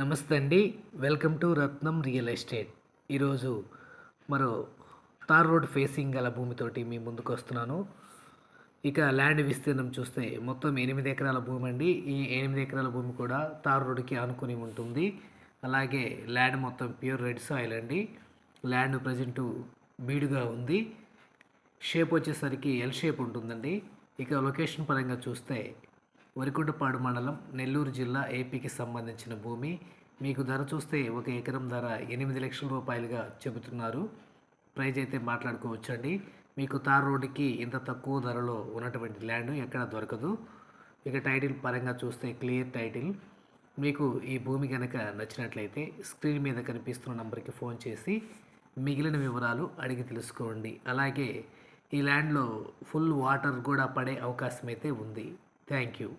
నమస్తే అండి. Welcome to Ratnam real estate. ఈరోజు మరో తార్ రోడ్ ఫేసింగ్ గల భూమితోటి మీ ముందుకు వస్తున్నాను. ఇక ల్యాండ్ విస్తీర్ణం చూస్తే మొత్తం ఎనిమిది ఎకరాల భూమి అండి. ఈ ఎనిమిది ఎకరాల భూమి కూడా తార్ రోడ్కి ఆనుకుని ఉంటుంది. అలాగే ల్యాండ్ మొత్తం ప్యూర్ రెడ్ సాయిల్ అండి. ల్యాండ్ ప్రజెంటు బీడుగా ఉంది. షేప్ వచ్చేసరికి ఎల్ షేప్ ఉంటుందండి. ఇక లొకేషన్ పరంగా చూస్తే వరికుంటపాడు మండలం నెల్లూరు జిల్లా ఏపీకి సంబంధించిన భూమి. మీకు ధర చూస్తే ఒక ఎకరం ధర ఎనిమిది లక్షల రూపాయలుగా చెబుతున్నారు. ప్రైజ్ అయితే మాట్లాడుకోవచ్చండి. మీకు తార్ రోడ్డుకి ఇంత తక్కువ ధరలో ఉన్నటువంటి ల్యాండ్ ఎక్కడ దొరకదు. ఇక టైటిల్ పరంగా చూస్తే క్లియర్ టైటిల్. మీకు ఈ భూమి కనుక నచ్చినట్లయితే స్క్రీన్ మీద కనిపిస్తున్న నంబర్కి ఫోన్ చేసి మిగిలిన వివరాలు అడిగి తెలుసుకోండి. అలాగే ఈ ల్యాండ్లో ఫుల్ వాటర్ కూడా పడే అవకాశం అయితే ఉంది. Thank you.